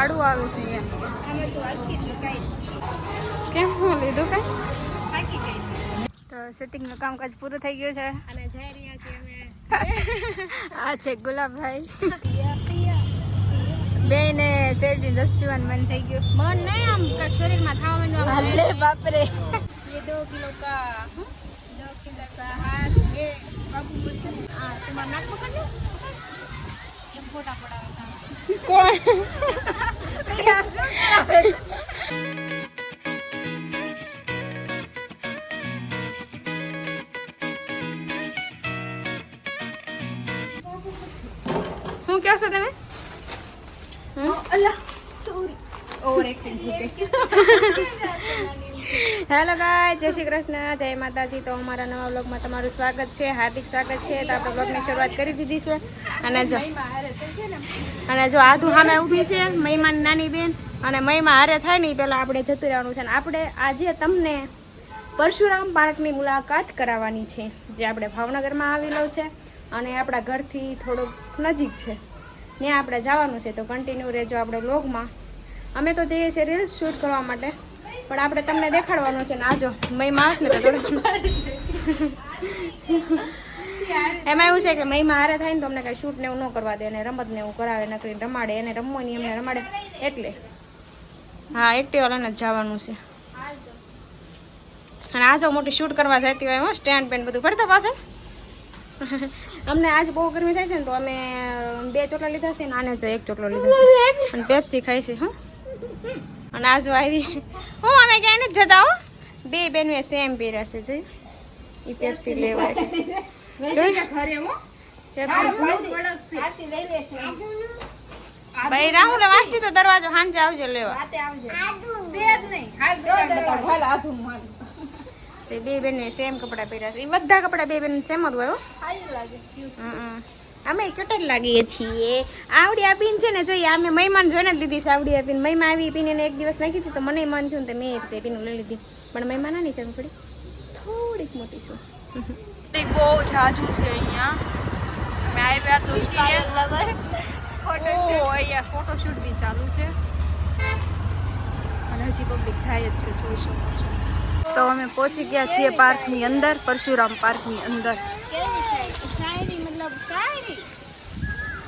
ભાડું આવે છે એમ અમે તો આખી દુકાઈ કેમ હું લીધું કઈ થાકી ગઈ તો સેટિંગનું કામકાજ પૂરું થઈ ગયું છે અને જઈ રહ્યા છીએ અમે આ છે ગુલાબભાઈ પિયા પિયા બે ને શેરડી રસ પીવાનું મન થઈ ગયું મન નહીં આમ કાંઈક શરીરમાં થવા માંડવા અરે બાપરે ये दो किलो का दो किलो का हाथ ये बाबू मुझसे हाँ तुम्हारा नाक पकड़ लो ये फोटा पड़ा होता કોણ Espérate. Hello guy Jai Shri Krishna, જય માતાજી. તો અમારા નવા બ્લોગમાં તમારું સ્વાગત છે, હાર્દિક સ્વાગત છે. તો આપણે બ્લોગની શરૂઆત કરી દીધી છે. અને જો અને જો આધુ સામે ઊભી છે, મહિમાન નાની બેન. અને મહિમા હારે થાય ને પહેલાં આપણે જતું રહેવાનું છે. અને આપણે આજે તમને પરશુરામ પાર્કની મુલાકાત કરાવવાની છે, જે આપણે ભાવનગરમાં આવેલો છે. અને આપણા ઘરથી થોડોક નજીક છે. ત્યાં આપણે જવાનું છે. તો કન્ટિન્યુ રહેજો આપણે બ્લોગમાં અમે તો જઈએ છીએ રીલ્સ શૂટ કરવા માટે. પણ આપણે તમને દેખાડવાનું છે ને આજો મય માસ ને તો એમાં એવું છે કે મહિમા હારે થાય ને તો અમને કઈ શૂટ ને એવું ન કરવા દે અને રમત ને એવું કરાવે નકરી રમાડે એને રમવાની અમને રમાડે એટલે. હા એકટી લઈને જ જવાનું છે. અને આજો મોટી શૂટ કરવા જતી હોય એમાં સ્ટેન્ડ પેન બધું. પડતા પાછળ અમને આજ બહુ ગરમી થાય છે ને તો અમે બે ચોટલા લીધા છે ને આને જો એક ચોટલો લીધો છે. અને પેપ્સી ખાઈ છે હા. અને આજો આવી હું અમે ક્યાંય નથી જતા હો. બે બેનું સેમ પહેર્યા છે જોઈ એ પેપ્સી લેવાય પેપ્સી ભાઈ રાહુલ વાંચતી તો દરવાજો સાંજે આવજો લેવા. બે બેન સેમ કપડા પહેર્યા છે. એ બધા કપડા બે બેન સેમ જ હોય હો. હમ. અમે કટર લાગીએ છીએ. આવડી આપીને છે ને જોઈએ અમે મહેમાન જોઈને જ લીધી છે આવડી આપીને. મહેમા આવી પીને એને એક દિવસ નાખી હતી તો મને મન થયું તો મેં એ રીતે પીને લઈ લીધી. પણ મહેમાન નાની છે થોડી થોડીક મોટી છું. બહુ જાજુ છે અહીંયા. અમે આવ્યા તો છીએ. ફોટોશૂટ અહીંયા ફોટોશૂટ બી ચાલુ છે. અને હજી પબ્લિક જાય જ છે જોઈ શકો છો. તો અમે પહોંચી ગયા છીએ પાર્કની અંદર પરશુરામ પાર્કની અંદર.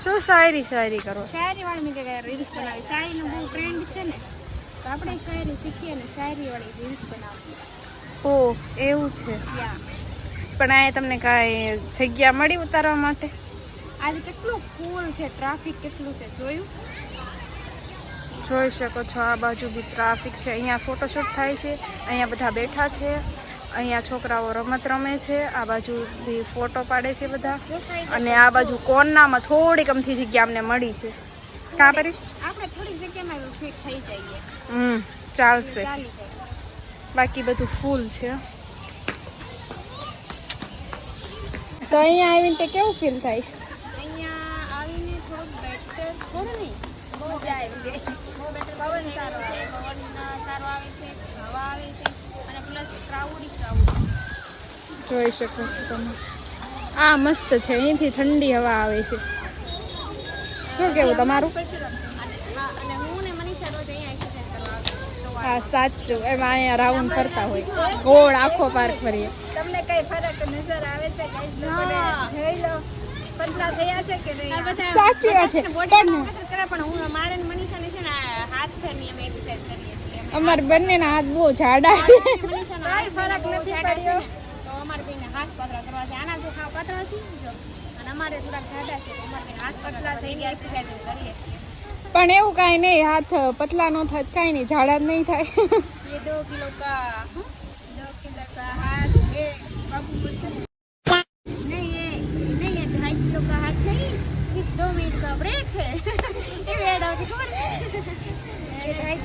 શું શાયરી શાયરી કરો શાયરી વાળી મેં રીલ્સ બનાવી શાયરીનો બહુ ટ્રેન્ડ છે ને તો આપણે શાયરી શીખીએ ને શાયરી વાળી રીલ્સ બનાવીએ ઓ એવું છે. પણ આ તમને કાંઈ જગ્યા મળી ઉતારવા માટે? આજે કેટલું ફૂલ છે ટ્રાફિક કેટલું છે જોયું? જોઈ શકો છો આ બાજુ બી ટ્રાફિક છે. અહીંયા ફોટોશૂટ થાય છે. અહીંયા બધા બેઠા છે. અહીંયા છોકરાઓ રમત રમે છે આ બાજુ બી ફોટો પાડે છે બધા. અને આ બાજુ કોર્નામાં થોડીક અમથી જગ્યા અમને મળી છે. કા કરી આપણે થોડી જગ્યામાં ફિટ થઈ જઈએ. હમ ચાલશે. બાકી બધું ફૂલ છે. તો અહીંયા આવીને તે કેવું ફીલ થાય છે? અહીંયા આવીને થોડુંક બેટર થોડું નહીં બહુ જાય બહુ બેટર પવન સારો આવે પવન સારો આવે છે હવા આવે છે અને પ્લસ ક્રાઉડી ક્રાઉડ જોઈ શકો છો તમે. આ મસ્ત છે. અહીંથી ઠંડી હવા આવે છે. શું કેવું તમારું? હા અને હું ને મનીષા રોજ અહીંયા એક્સરસાઇઝ કરવા આવીએ છીએ સવારે હા સાચું. એમાં અહીંયા રાઉન્ડ ફરતા હોય. ગોળ આખો પાર્ક ફરીએ. તમને કઈ ફરક નજર આવે છે કઈ લો. પતલા થયા છે કે નહીં? સાચી વાત છે. પણ હું મારે મનીષાને છે ને હાથ ફેરની અમે એક્સરસાઇઝ કરીએ છીએ. અમાર બંનેના હાથ બહુ જાડા છે. મનીષાનો ફરક નથી પડ્યો. હાથ પાતળા કરવા છે. આના જો ખાવ પાતળા છે જો. અને અમારે થોડાક જાડા છે અમારે હાથ પાતળા થઈ ગયા છે કરીએ છીએ. પણ એવું કાંઈ નહીં હાથ પતલા ન થાય કાંઈ નહીં ઝાડા જ નહીં થાય. એ દો કિલો કા હાથ એ બાબુ નહીં એ નહીં એ ઢાઈ હાથ નહીં દો મિનિટ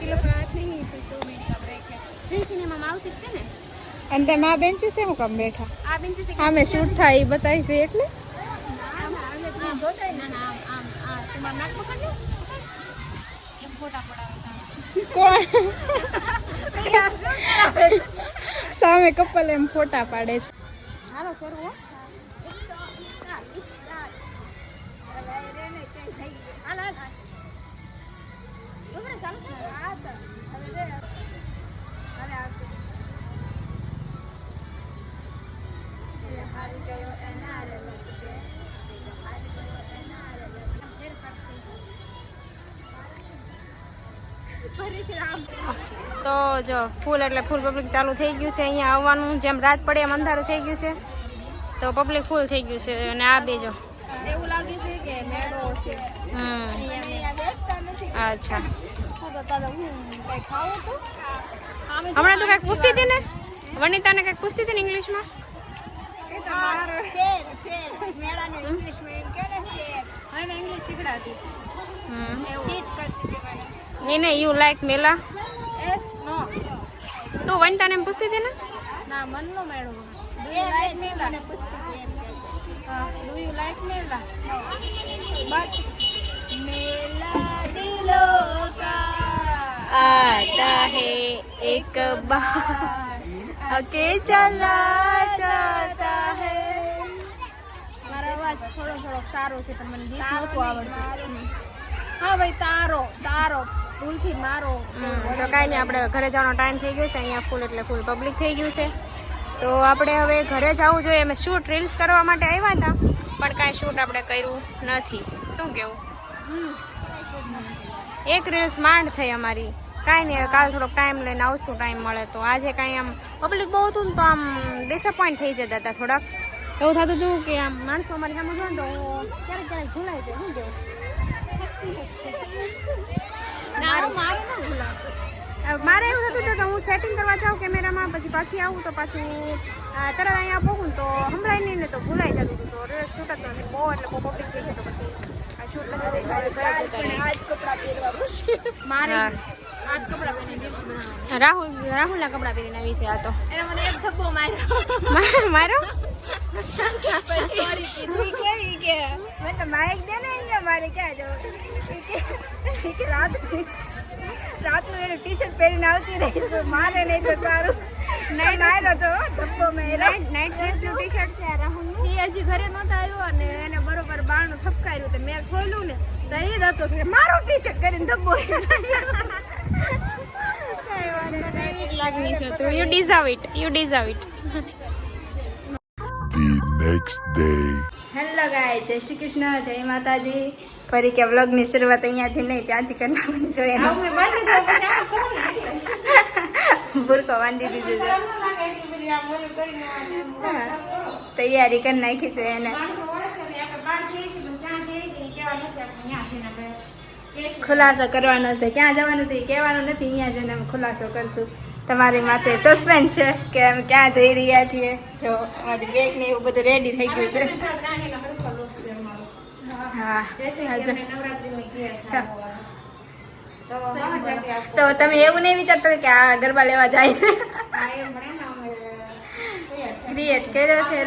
કિલો કા હાથ નહીં દો મિનિટ કા બ્રેક સિનેમામાં આવતી છે ને? અને તેમ આ બેન્ચીસ કેમ કામ બેઠા. અમે છે શૂટ થાય એ બતાવી છે એટલે. કોણ? સામે કપલ એમ ફોટા પાડે છે. હાલો શરૂ તો જો ફૂલ એટલે ફૂલ પબ્લિક ચાલુ થઈ ગયું છે. અહીંયા આવવાનું જેમ રાત પડે એમ અંધારું થઈ ગયું છે. તો પબ્લિક ફૂલ થઈ ગયું છે. અને આ બે જો. એવું લાગે છે કે મેળો છે. હમ. અહીંયા બેસતા નથી. અચ્છા. હમણાં તો કંઈક પૂછતી હતી ને? વનિતાને કંઈક પૂછતી હતી ને ઇંગ્લિશમાં ફેર ફેર મેળાને ઇંગ્લિશમાં એમ કહે ને ફેર હવે ઇંગ્લિશ શીખડાતી હમ ટીચ કરતી હતી મને નહીં નહીં you like mela yes no તું વનિતાને એમ પૂછતી હતી ને ના મનનો મેળો ડુ યુ લાઈક મેલા ને પૂછતી હતી એમ હા do you like mela but મેલા દિલો કા आता है एक बार आके चला जाता થોડો સારો છે પણ મને ગીત નહોતું આવડતું. હા ભાઈ તારો તારો. ભૂલથી મારો. તો કાંઈ નહીં આપણે ઘરે જવાનો ટાઈમ થઈ ગયો છે અહીંયા ફૂલ એટલે ફૂલ પબ્લિક થઈ ગયું છે. તો આપણે હવે ઘરે જવું જોઈએ. અમે શૂટ રીલ્સ કરવા માટે આવ્યા હતા પણ કાંઈ શૂટ આપણે કર્યું નથી. શું કેવું. એક રીલ્સ માંડ થઈ અમારી. કાંઈ નહીં કાલ થોડોક ટાઈમ લઈને આવશું ટાઈમ મળે તો. આજે કાંઈ આમ પબ્લિક બહુ હતું ને તો આમ ડિસઅપોઇન્ટ થઈ જતા હતા થોડાક. એવું થતું હતું કે આમ માણસો અમારી સામે જોવે તો ક્યારેક ક્યારેક ભૂલાઈ છે શું કેવું મારું ના ભૂલાતું. મારે એવું થતું હતું કે હું સેટિંગ કરવા જાઉં કેમેરામાં પછી પાછી આવું તો પાછું તરત અહીંયા પહોંચું તો સંભળાય નહીં ને તો ભૂલાઈ જતું હતું તો રેસ શૂટ હતો નથી બહુ એટલે બહુ પબ્લિક થઈ છે તો પછી આ શૂટ પહેરીને રાહુલ રાહુલના કપડાં પહેરીને આવી છે આ તો. મને એક ધબ્બો માર્યો. મારો? સોરી કીધું કે કે મેં તો માઇક દે ને અહીંયા મારે ક્યાં જવું કે રાત રાતનું એનું ટી શર્ટ પહેરીને આવતી રહી. તો મારે નહીં તો સારું નાઈટ આવ્યો તો મેં મેર્યો નાઇટ ડ્રેસનું ટી શર્ટ છે આ એ હજી ઘરે નહોતો આવ્યો અને એને બરોબર બારણું ઠપકાર્યું તો મેં ખોલ્યું ને તો એ જ હતો કે મારું ટી શર્ટ કરીને ધબ્બો યુ છે it you deserve it next day. Hello guy Jai Shri Krishna જય માતાજી. ફરી કે વ્લોગની શરૂઆત અહીંયાથી નહીં ત્યાંથી કરવાની જોઈએ. બુરકો બાંધી દીધું છે. તૈયારી કરી નાખી છે એને. ખુલાસો કરવાનો છે ક્યાં જવાનું છે એ કહેવાનું નથી અહીંયા જઈને અમે ખુલાસો કરશું. તમારી માટે સસ્પેન્સ છે કે અમે ક્યાં જઈ રહ્યા છીએ? જો, અમારી બેગ ને એવું બધું રેડી થઈ ગયું છે. તો તમે એવું નહીં વિચારતા કે આ ગરબા લેવા જાય ક્રિએટ કર્યો છે એ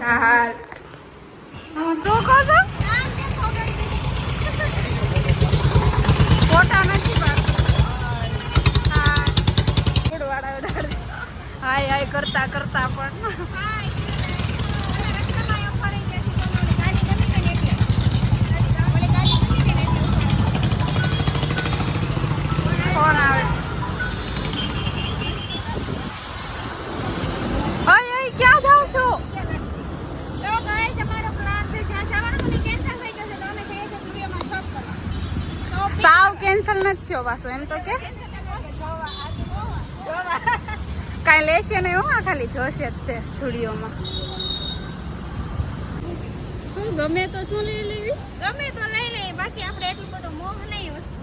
હા હા. કેન્સલ નથી થયો પાછો એમ તો કે. કાંઈ લેશે નહીં એવું ખાલી જોશે જ તે છુડીઓમાં શું ગમે તો શું લઈ લેવી? ગમે તો લઈ લઈએ બાકી આપણે એટલું બધું મોહ નહીં વસ્તુ.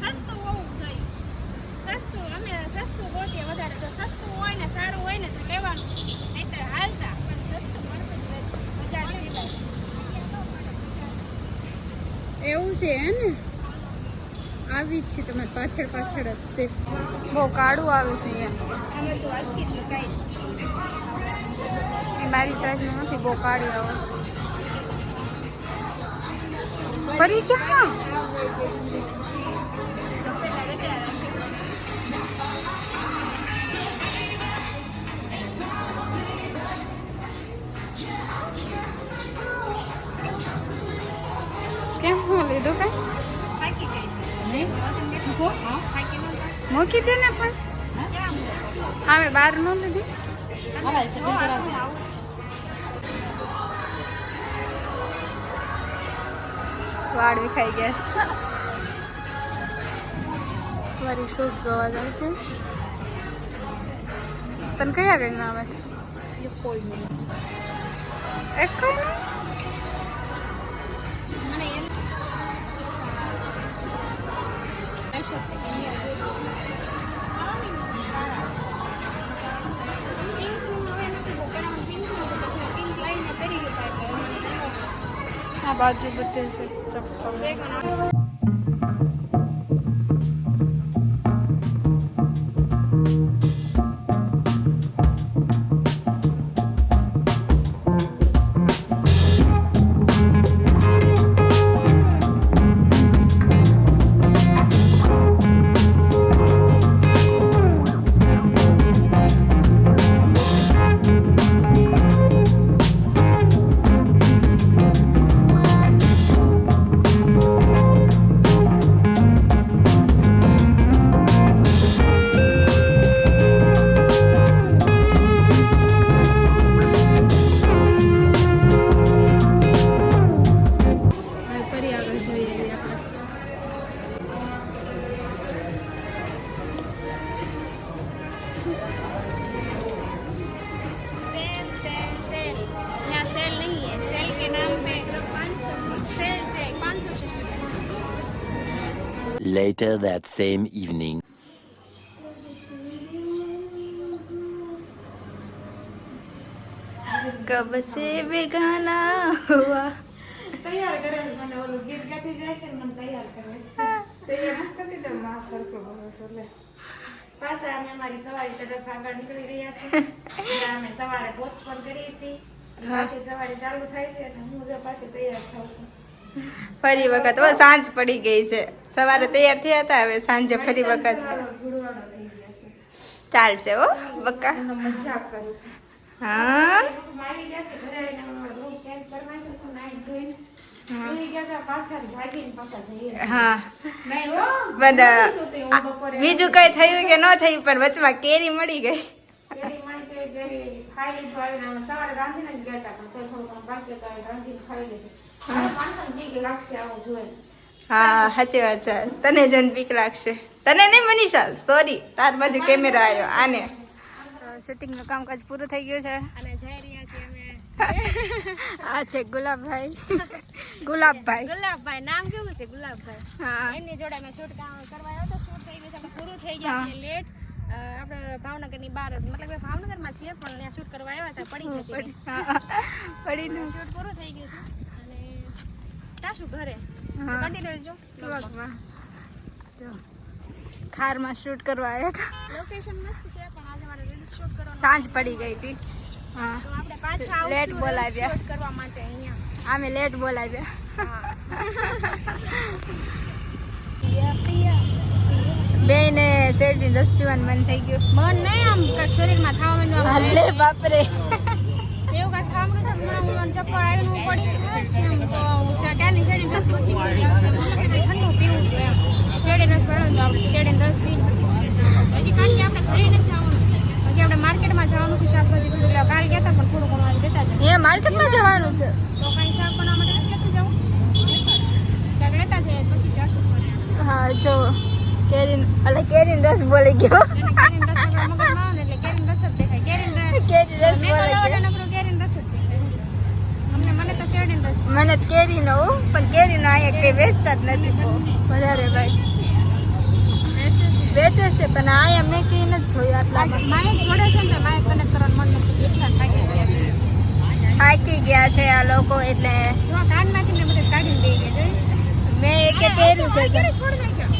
સસ્તું હોવું જોઈએ. સસ્તું અમે સસ્તું ગોતીએ વધારે તો સસ્તું હોય ને સારું હોય ને તો લેવાનું. નહીં તો હાલતા પણ સસ્તું મળતું જ એવું છે હે ને? આવી જ છે તમારી પાછળ પાછળ જ તે બહુ કાળું આવે છે અહીંયા એ મારી સાઈઝનું નથી બહુ કાળી આવે છે. ફરી ક્યાં? દે ને પણ ક્યાં મૂકો? હા મેં બહાર ન લીધી. વાળ વિખાઈ ગયા છે મારી શૂઝ જોવા જાય છે તને કયા ગઈ આવે કોઈ નહીં. આ બાજુ બધે છે ચપ્પલ. same evening. कब से बेगाना हुआ તૈયાર કરે છે મને ઓલું ગીત ગાતી જાય છે ને મને તૈયાર કરે છે પાછા અમે અમારી સવારી તરફ આગળ નીકળી રહ્યા છીએ એટલે અમે સવારે પોસ્ટ પણ કરી હતી અને પાછી સવારે ચાલુ થાય છે અને હું જો પાછી તૈયાર થાઉં છું ફરી વખત. ઓ સાંજ પડી ગઈ છે. સવારે તૈયાર થયા હતા હવે સાંજે ફરી વખત. ચાલશે હો બક્કા હા? બીજું કઈ થયું કે ન થયું પણ વચમાં કેરી મળી ગઈ. ખાઈ લીધું સવારે રાંધીને જ ગયા હતા પણ થોડું બાકી ખાઈ લીધું હા સાચી વાત છે. તને જન બીક લાગશે. તને નહીં મનીષા સોરી તાર બાજુ કેમેરા આવ્યો આને. શૂટિંગનું કામકાજ પૂરું થઈ ગયું છે. અને જઈ રહ્યા છીએ અમે. આ છે ગુલાબભાઈ. ગુલાબભાઈ. ગુલાબભાઈ નામ કેવું છે ગુલાબભાઈ? હા. એમની જોડે મેં શૂટ કરવા આવ્યો તો શૂટ થઈ ગયું છે પૂરું થઈ ગયા છે લેટ આપણે ભાવનગરની બહાર મતલબ કે ભાવનગરમાં છીએ પણ ત્યાં શૂટ કરવા આવ્યા હતા પડી જતી પડી શૂટ પૂરું થઈ ગયું છે. અને જાશું ઘરે હા. કન્ટિન્યુ રહેજો વ્લોગમાં. જો. ખારમાં શૂટ કરવા આવ્યા હતા. લોકેશન મસ્ત છે પણ આજે મારે રીલ્સ શૂટ કરવાનું સાંજ પડી ગઈ હતી. હા. તો આપણે પાછા Late આવશું બોલાવ્યા. શૂટ કરવા માટે અહીંયા. આમે લેટ બોલાવ્યા. હા. પિયા પિયા બે ને શેરડી રસ પીવાનું મન થઈ ગયું. મન નહીં આમ કાંઈક શરીરમાં થવા માંડ્યું આમ અરે બાપરે એવું કાંઈક થવા માંડ્યું છે હમણાં હું મને ચક્કર આવીને હું પડી જાય એમ તો ક્યાંની શેરડી રસ પતી ઠંડુ પીવું છે એમ. શેરડી રસ પડે તો આપણે શેરડીનો રસ પીને પછી હજી આપણે ઘરે નથી જવાનું. હજી આપણે માર્કેટમાં જવાનું છે શાકભાજી ખરીદવા કાલે ગયા હતા પણ થોડું ઘણું જાય એ માર્કેટમાં જવાનું છે. તો કાંઈ શાક બનાવવા માટે નથી લેતું જવું? લેતા છે પછી જાશું હા જો કેરીન એટલે કેરીન રસ બોલી ગયો. રસ ને એટલે કેરીનો રસ જ દેખાય. કેરીનો રસ કેરી રસ બોલી ગયો નકરો કેરીનો રસ જ દેખાય અમને મને તો શેરડીનો રસ મને કેરી નો પણ કેરી નો અહીંયા કઈ વેચતા જ નથી બહુ. વધારે ભાઈ. વેચે છે પણ અહીંયા મેં કઈ નથી જોયું આટલામાં માઇક જોડે છે ને માઇક કનેક્ટ કરવાનું મન નથી એટલા થાકી ગયા છે. થાકી ગયા છે આ લોકો એટલે જો કાનમાંથી ને બધે કાઢીને દઈ ગયા જોઈ મેં એકે પહેર્યું છે. ક્યારે છોડ નાખ્યો.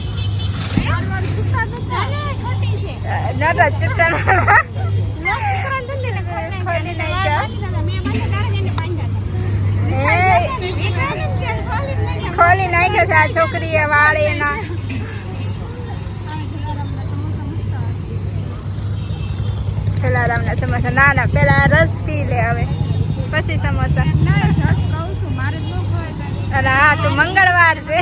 વાર વાર છૂટા જતા અરે ખોટી છે નતા ચિત્તન ના છોકરાને ધંધે ને ખોટ ખોટી નાખ્યા. નાખ્યા. મેં મને તારે જઈને પાંજ્યા હતા. એ વિચારે જ કે ખોલી નાખે નાખ્યા. છે આ છોકરીએ વાળ એના. જલારામના સમોસા. ના ના પેલા રસ પી લે હવે. પછી સમોસા. ના, ન. અને હા તો મંગળવાર છે.